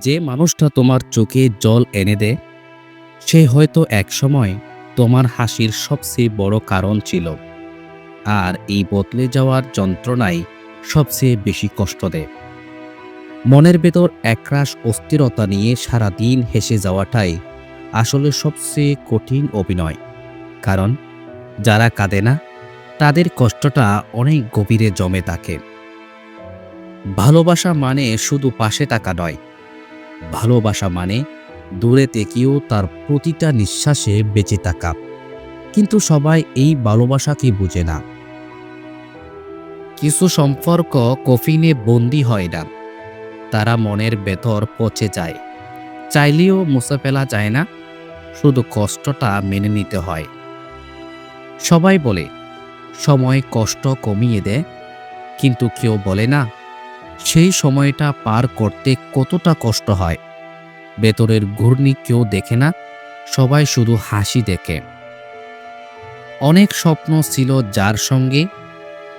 যে মানুষটা তোমার চোখে জল এনে দেয় সে হয়তো একসময় তোমার হাসির সবচেয়ে বড় কারণ ছিল। আর এই বদলে যাওয়ার যন্ত্রণাই সবচেয়ে বেশি কষ্ট দেয় মনের ভেতর একরাশ অস্থিরতা নিয়ে সারা দিন হেসে যাওয়াটাই আসলে সবচেয়ে কঠিন অভিনয়। কারণ যারা কাঁদে না, তাদের কষ্টটা অনেক গভীরে জমে থাকে। ভালোবাসা মানে শুধু পাশে থাকা নয় ভালোবাসা মানে দূরে থেকেও তার প্রতিটা নিঃশ্বাসে বেঁচে থাকা। কিন্তু সবাই এই ভালোবাসাকে বুঝে না। কিছু সম্পর্ক কফিনে বন্দি হয় না। তারা মনের ভেতর পচে যায়। চাইলেও মুছে ফেলা যায় না। শুধু কষ্টটা মেনে নিতে হয়। সবাই বলে, সময় কষ্ট কমিয়ে দেয়। কিন্তু কেউ বলে না সেই সময়টা পার করতে কতটা কষ্ট হয়? ভেতরের ঘূর্ণি কেউ দেখে না, সবাই শুধু হাসি দেখে। অনেক স্বপ্ন ছিল যার সঙ্গে,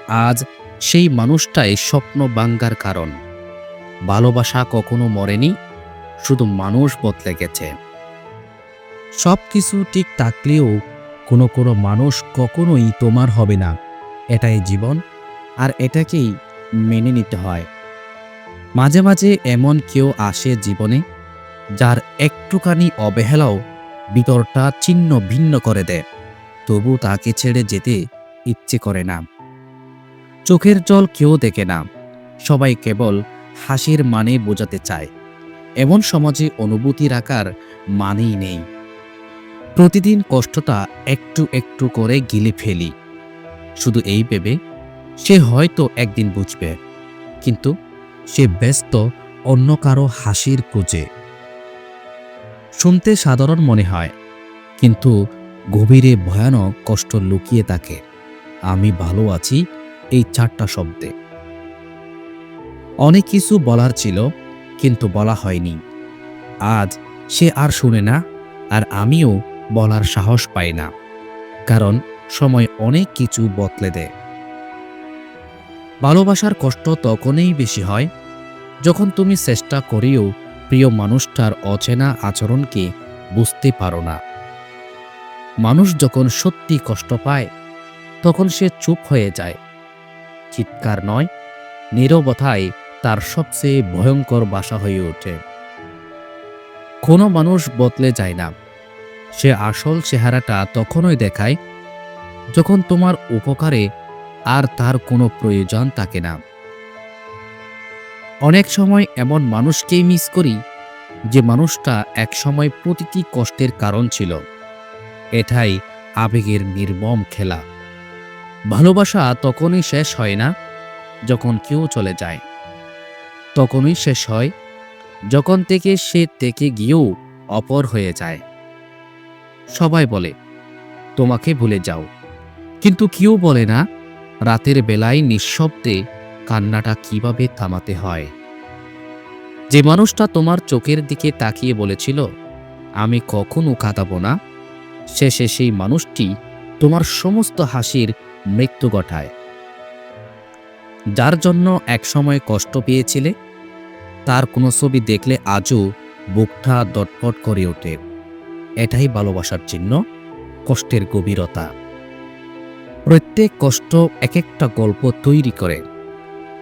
আজ সেই মানুষটাই স্বপ্ন বাঙ্গার কারণ। ভালোবাসা কখনো মরেনি, শুধু মানুষ বদলে গেছে। সব কিছু ঠিক থাকলেও কোনো কোনো মানুষ কখনোই তোমার হবে না। এটাই জীবন, আর এটাকেই মেনে নিতে হয়। মাঝে মাঝে এমন কেউ আসে জীবনে, যার একটুখানি অবহেলাও ভিতরটা ছিন্ন ভিন্ন করে দেয়, তবু তাকে ছেড়ে যেতে ইচ্ছে করে না। চোখের জল কেউ দেখে না, সবাই কেবল হাসির মানে বোঝাতে চায়। এমন সমাজে অনুভূতি রাখার মানেই নেই। প্রতিদিন কষ্টটা একটু একটু করে গিলে ফেলি। শুধু এই ভেবে সে হয়তো একদিন বুঝবে, কিন্তু সে ব্যস্ত, অন্য কারও হাসির খুঁজে। শুনতে সাধারণ মনে হয়, কিন্তু গভীরে ভয়ানক কষ্ট লুকিয়ে থাকে। আমি ভালো আছি এই চারটা শব্দে। অনেক কিছু বলার ছিল, কিন্তু বলা হয়নি। আজ সে আর শুনে না, আর আমিও বলার সাহস পাই না, কারণ সময় অনেক কিছু বদলে দেয়। ভালোবাসার কষ্ট তখনই বেশি হয় যখন তুমি চেষ্টা করেও প্রিয় মানুষটার অচেনা আচরণকে বুঝতে পারো না। মানুষ যখন সত্যি কষ্ট পায়, তখন সে চুপ হয়ে যায়। চিৎকার নয় নীরবতায় তার সবচেয়ে ভয়ঙ্কর বাসা হয়ে ওঠে। কোনো মানুষ বদলে যায় না। সে আসল চেহারাটা তখনই দেখায় যখন তোমার উপকারে আর তার কোনো প্রয়োজন থাকে না। অনেক সময় এমন মানুষকেই মিস করি, যে মানুষটা একসময় প্রতিটি কষ্টের কারণ ছিল। এটাই আবেগের নির্মম খেলা। ভালোবাসা তখনই শেষ হয় না, যখন কেউ চলে যায়। তখনই শেষ হয়, যখন থেকে সে থেকে গিয়েও অপর হয়ে যায়। সবাই বলে, তোমাকে ভুলে যাও। কিন্তু কেউ বলে না রাতের বেলায় নিঃশব্দে কান্নাটা কীভাবে থামাতে হয়? যে মানুষটা তোমার চোখের দিকে তাকিয়ে বলেছিল, আমি কখনো কাঁদাবো না। শেষে সেই মানুষটি তোমার সমস্ত হাসির মৃত্যু ঘটায়। যার জন্য একসময় কষ্ট পেয়েছিলে, তার কোনো ছবি দেখলে আজও বুকটা দটপট করে ওঠে। এটাই ভালোবাসার চিহ্ন, কষ্টের গভীরতা। প্রত্যেক কষ্ট এক একটা গল্প তৈরি করে,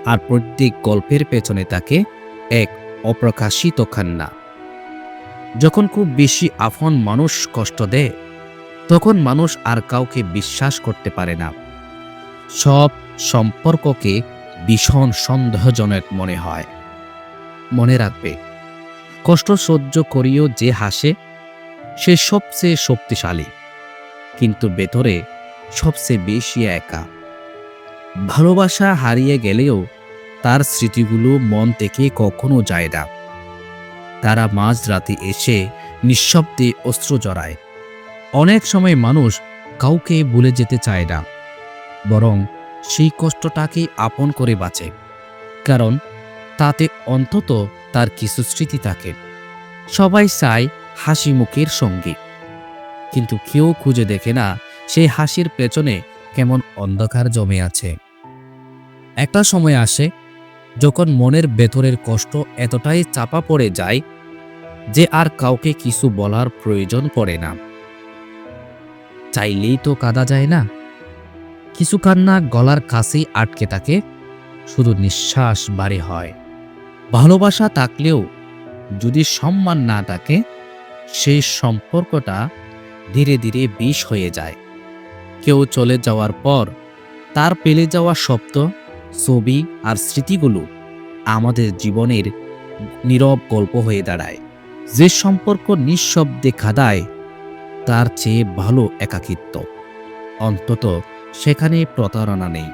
আর প্রত্যেক গল্পের পেছনে থাকে এক অপ্রকাশিত কান্না যখন খুব বেশি আফন মানুষ কষ্ট দেয়, তখন মানুষ আর কাউকে বিশ্বাস করতে পারে না। সব সম্পর্ককে ভীষণ সন্দেহজনক মনে হয়। মনে রাখবে, কষ্ট সহ্য করিও যে হাসে, সে সবচেয়ে শক্তিশালী। কিন্তু ভেতরে সবচেয়ে বেশি একা। ভালোবাসা হারিয়ে গেলেও তার স্মৃতিগুলো মন থেকে কখনো যায় না। তারা মাঝরাতে এসে নিঃশব্দে অস্ত্র জড়ায়। অনেক সময় মানুষ কাউকে ভুলে যেতে চায় না, বরং সেই কষ্টটাকেই আপন করে বাঁচে, কারণ তাতে অন্তত তার কিছু স্মৃতি থাকে। সবাই চায় হাসি মুখের সঙ্গী, কিন্তু কেউ খুঁজে দেখে না সেই হাসির পেছনে কেমন অন্ধকার জমে আছে। একটা সময় আসে, যখন মনের ভেতরের কষ্ট এতটাই চাপা পড়ে যায় যে আর কাউকে কিছু বলার প্রয়োজন পড়ে না। চাইলেই তো কাঁদা যায় না। কিছু কান্না গলার কাছেই আটকে থাকে, শুধু নিঃশ্বাস বাড়ি হয়। ভালোবাসা থাকলেও যদি সম্মান না থাকে, সেই সম্পর্কটা ধীরে ধীরে বিষ হয়ে যায়। কেউ চলে যাওয়ার পর তার পেলে যাওয়া শব্দ, ছবি আর স্মৃতিগুলো আমাদের জীবনের নীরব গল্প হয়ে দাঁড়ায়। যে সম্পর্ক নিঃশব্দে খাদায়, তার চেয়ে ভালো একাকিত্ব। অন্তত সেখানে প্রতারণা নেই।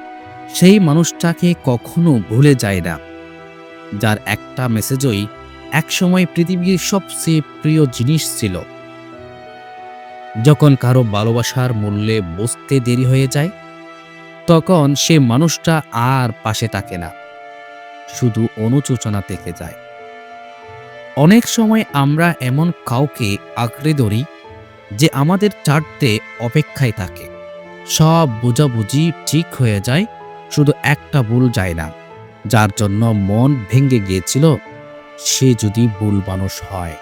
সেই মানুষটাকে কখনো ভুলে যায় না। যার একটা মেসেজই একসময় পৃথিবীর সবচেয়ে প্রিয় জিনিস ছিল। যখন কারও ভালোবাসার মূল্যে বুঝতে দেরি হয়ে যায়, তখন সে মানুষটা আর পাশে থাকে না, শুধু অনুচোচনা থেকে যায়। অনেক সময় আমরা এমন কাউকে আঁকড়ে ধরি যে আমাদের চারতে অপেক্ষায় থাকে। সব বোঝাবুঝি ঠিক হয়ে যায়, শুধু একটা ভুল যায় না। যার জন্য মন ভেঙে গিয়েছিল, সে যদি ভুল মানুষ হয়।